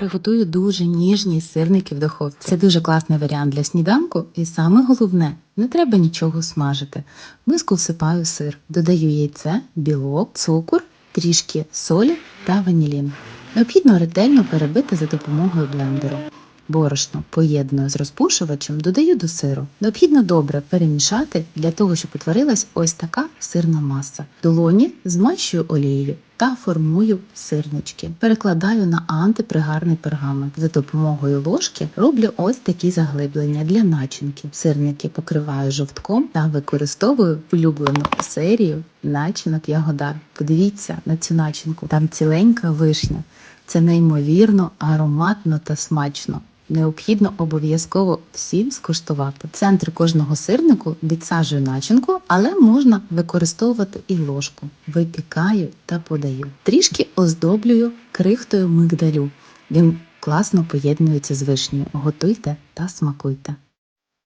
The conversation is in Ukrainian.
Приготую дуже ніжні сирники в духовці. Це дуже класний варіант для сніданку, і саме головне, не треба нічого смажити. В миску всипаю сир, додаю яйце, білок, цукор, трішки солі та ванілін. Необхідно ретельно перебити за допомогою блендеру. Борошно поєдную з розпушувачем, додаю до сиру. Необхідно добре перемішати для того, щоб утворилась ось така сирна маса. Долоні змащую олією та формую сирнички. Перекладаю на антипригарний пергамент. За допомогою ложки роблю ось такі заглиблення для начинки. Сирники покриваю жовтком та використовую улюблену серію начинок ягодар. Подивіться на цю начинку. Там ціленька вишня. Це неймовірно ароматно та смачно. Необхідно обов'язково всім скуштувати. В центр кожного сирнику відсаджую начинку, але можна використовувати і ложку. Випікаю та подаю. Трішки оздоблюю крихтою мигдалю. Він класно поєднується з вишнею. Готуйте та смакуйте.